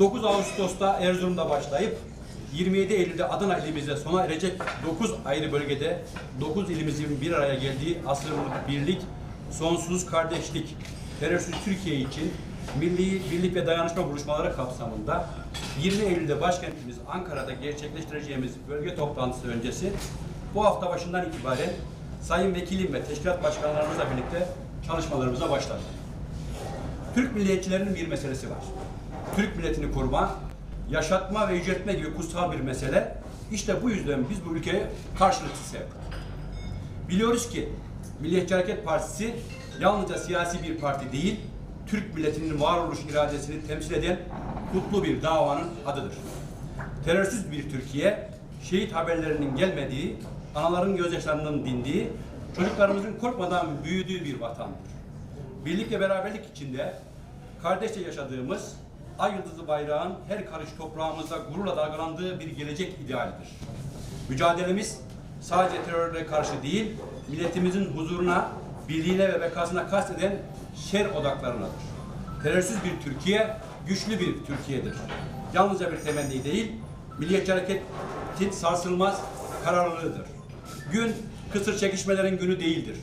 9 Ağustos'ta Erzurum'da başlayıp 27 Eylül'de Adana ilimizde sona erecek 9 ayrı bölgede 9 ilimizin bir araya geldiği asırlık birlik, sonsuz kardeşlik, terörsüz Türkiye için milli birlik ve dayanışma buluşmaları kapsamında 20 Eylül'de başkentimiz Ankara'da gerçekleştireceğimiz bölge toplantısı öncesi bu hafta başından itibaren Sayın Vekilim ve Teşkilat Başkanlarımızla birlikte çalışmalarımıza başladık. Türk milliyetçilerinin bir meselesi var. Türk milletini koruma, yaşatma ve yüceltme gibi kutsal bir mesele. İşte bu yüzden biz bu ülkeye karşılıksız sevdik. Biliyoruz ki Milliyetçi Hareket Partisi yalnızca siyasi bir parti değil, Türk milletinin varoluş iradesini temsil eden kutlu bir davanın adıdır. Terörsüz bir Türkiye, şehit haberlerinin gelmediği, anaların gözyaşlarının dindiği, çocuklarımızın korkmadan büyüdüğü bir vatandır. Birlik ve beraberlik içinde kardeşçe yaşadığımız ay yıldızlı bayrağın her karış toprağımızda gururla dalgalandığı bir gelecek idealidir. Mücadelemiz sadece terörle karşı değil, milletimizin huzuruna, birliğine ve bekasına kasteden şer odaklarınadır. Terörsüz bir Türkiye, güçlü bir Türkiye'dir. Yalnızca bir temenni değil, Milliyetçi Hareket'in sarsılmaz kararlılığıdır. Gün kısır çekişmelerin günü değildir.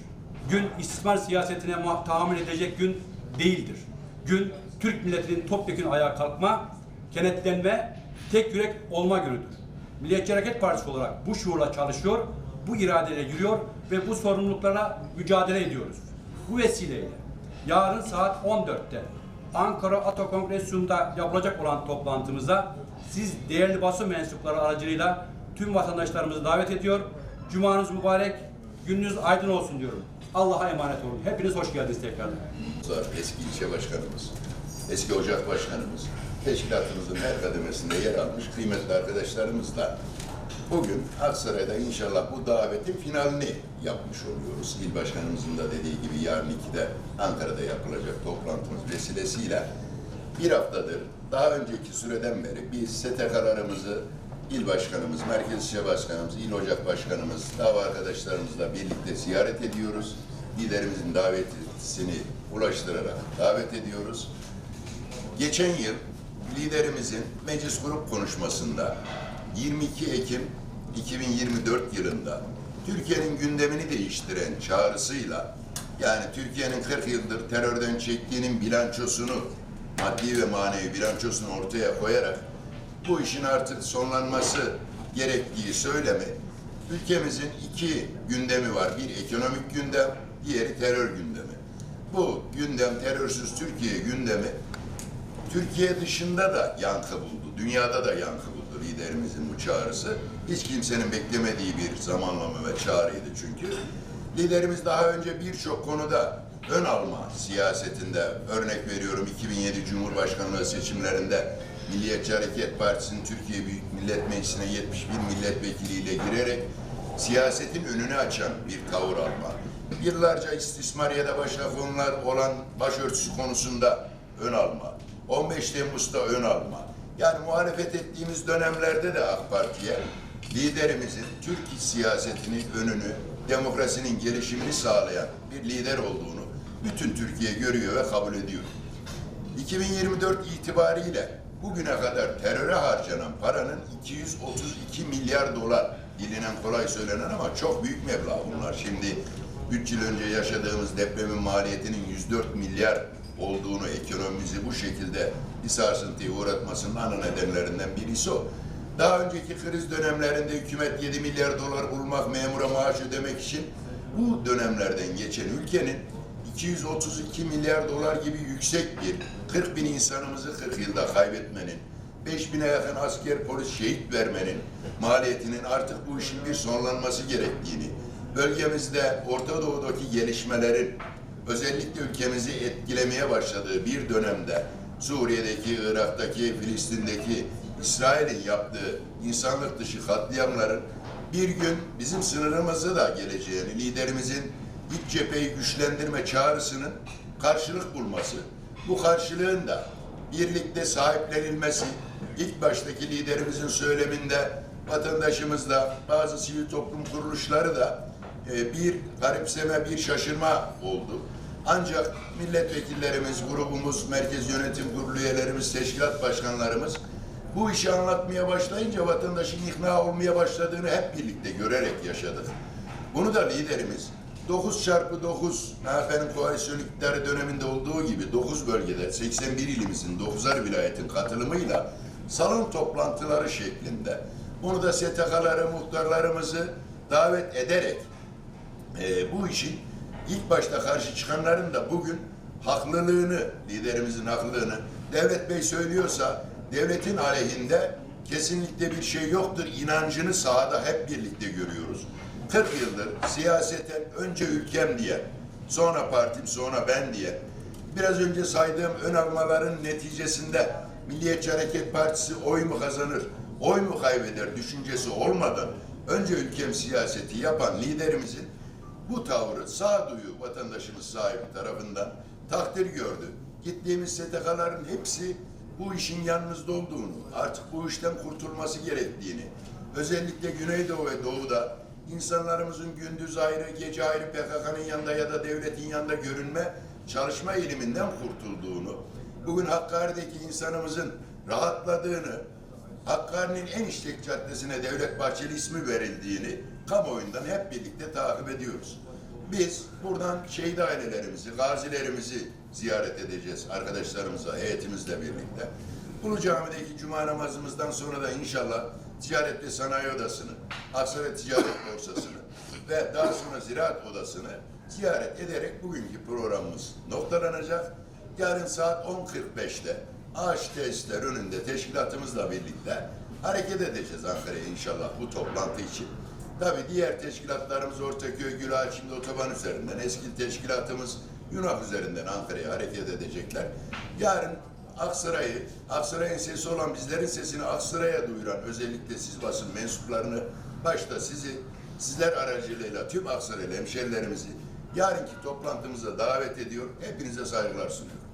Gün istismar siyasetine tahammül edecek gün değildir. Gün Türk milletinin topyekun ayağa kalkma, kenetlenme, tek yürek olma günüdür. Milliyetçi Hareket Partisi olarak bu şuurla çalışıyor, bu iradeyle yürüyor ve bu sorumluluklara mücadele ediyoruz. Bu vesileyle yarın saat 14'te Ankara Ato Kongresyum'da yapılacak olan toplantımıza siz değerli basın mensupları aracılığıyla tüm vatandaşlarımızı davet ediyor. Cumanız mübarek, gününüz aydın olsun diyorum. Allah'a emanet olun. Hepiniz hoş geldiniz tekrardan. var. Eski ilçe başkanımız, eski ocak başkanımız, teşkilatımızın her kademesinde yer almış kıymetli arkadaşlarımızla bugün Aksaray'da inşallah bu davetin finalini yapmış oluyoruz. İl başkanımızın da dediği gibi yarın 2'de Ankara'da yapılacak toplantımız vesilesiyle bir haftadır daha önceki süreden beri biz STK'larımızı il başkanımız, merkez ilçe başkanımız, il ocak başkanımız, dava arkadaşlarımızla birlikte ziyaret ediyoruz. Liderimizin davetisini ulaştırarak davet ediyoruz. Geçen yıl liderimizin meclis grup konuşmasında 22 Ekim 2024 yılında Türkiye'nin gündemini değiştiren çağrısıyla yani Türkiye'nin 40 yıldır terörden çektiğinin bilançosunu maddi ve manevi bilançosunu ortaya koyarak bu işin artık sonlanması gerektiği söylemi ülkemizin iki gündemi var. Bir ekonomik gündem, diğeri terör gündemi. Bu gündem terörsüz Türkiye gündemi Türkiye dışında da yankı buldu. Dünyada da yankı buldu liderimizin bu çağrısı. Hiç kimsenin beklemediği bir zamanlama ve çağrıydı çünkü. Liderimiz daha önce birçok konuda ön alma siyasetinde örnek veriyorum 2007 Cumhurbaşkanlığı seçimlerinde Milliyetçi Hareket Partisi'nin Türkiye Büyük Millet Meclisi'ne 71 milletvekiliyle girerek siyasetin önünü açan bir tavır alma. Yıllarca istismar ya da başka konular olan başörtüsü konusunda ön alma. 15 Temmuz'da ön alma. Yani muhalefet ettiğimiz dönemlerde de AK Parti'ye liderimizin Türk siyasetinin önünü, demokrasinin gelişimini sağlayan bir lider olduğunu bütün Türkiye görüyor ve kabul ediyor. 2024 itibariyle bugüne kadar teröre harcanan paranın 232 milyar dolar bilinen kolay söylenen ama çok büyük meblağ bunlar. Şimdi 3 yıl önce yaşadığımız depremin maliyetinin 104 milyar olduğunu ekonomimizi bu şekilde bir sarsıntıya uğratmasının ana nedenlerinden birisi o. Daha önceki kriz dönemlerinde hükümet 7 milyar dolar bulmak, memura maaş ödemek için bu dönemlerden geçen ülkenin 232 milyar dolar gibi yüksek bir 40 bin insanımızı 40 yılda kaybetmenin, 5 bine yakın asker polis şehit vermenin maliyetinin artık bu işin bir sonlanması gerektiğini, bölgemizde Orta Doğu'daki gelişmelerin özellikle ülkemizi etkilemeye başladığı bir dönemde Suriye'deki, Irak'taki, Filistin'deki İsrail'in yaptığı insanlık dışı katliamların bir gün bizim sınırımızı da geleceğini, liderimizin iç cepheyi güçlendirme çağrısının karşılık bulması, bu karşılığın da birlikte sahiplenilmesi, ilk baştaki liderimizin söyleminde vatandaşımız da bazı sivil toplum kuruluşları da e, bir garipseme, bir şaşırma oldu. Ancak milletvekillerimiz, grubumuz, merkez yönetim kurulu üyelerimiz, teşkilat başkanlarımız bu işi anlatmaya başlayınca vatandaşın ikna olmaya başladığını hep birlikte görerek yaşadık. Bunu da liderimiz 9 çarpı 9 MHP'nin koalisyon iktidarı döneminde olduğu gibi 9 bölgede 81 ilimizin 9'ar vilayetin katılımıyla salon toplantıları şeklinde bunu da STK'ları, muhtarlarımızı davet ederek e, bu işin ilk başta karşı çıkanların da bugün haklılığını, liderimizin haklılığını devlet bey söylüyorsa devletin aleyhinde kesinlikle bir şey yoktur. inancını sahada hep birlikte görüyoruz. 40 yıldır siyaseten önce ülkem diye, sonra partim, sonra ben diye biraz önce saydığım ön almaların neticesinde Milliyetçi Hareket Partisi oy mu kazanır, oy mu kaybeder düşüncesi olmadan önce ülkem siyaseti yapan liderimizin bu tavrı sağduyu vatandaşımız sahibi tarafından takdir gördü. Gittiğimiz STK'ların hepsi bu işin yanınızda olduğunu, artık bu işten kurtulması gerektiğini, özellikle Güneydoğu ve Doğu'da insanlarımızın gündüz ayrı, gece ayrı PKK'nın yanında ya da devletin yanında görünme, çalışma eğiliminden kurtulduğunu, bugün Hakkari'deki insanımızın rahatladığını, Hakkari'nin en işlek caddesine Devlet Bahçeli ismi verildiğini kamuoyundan hep birlikte takip ediyoruz. Biz buradan şehit ailelerimizi, gazilerimizi ziyaret edeceğiz arkadaşlarımızla, heyetimizle birlikte. Ulu Cami'deki cuma namazımızdan sonra da inşallah Ticaret ve Sanayi Odası'nı, Aksaray Ticaret Borsası'nı ve daha sonra Ziraat Odası'nı ziyaret ederek bugünkü programımız noktalanacak. Yarın saat 10.45'te ağaç tesisler önünde teşkilatımızla birlikte hareket edeceğiz Ankara'ya inşallah bu toplantı için. Tabii diğer teşkilatlarımız Ortaköy, Gülağaç, şimdi otoban üzerinden, eski teşkilatımız Yunak üzerinden Ankara'ya hareket edecekler. Yarın Aksaray'ı, Aksaray'ın sesi olan bizlerin sesini Aksaray'a duyuran özellikle siz basın mensuplarını, başta sizi, sizler aracılığıyla tüm Aksaraylı hemşerilerimizi yarınki toplantımıza davet ediyor. Hepinize saygılar sunuyorum.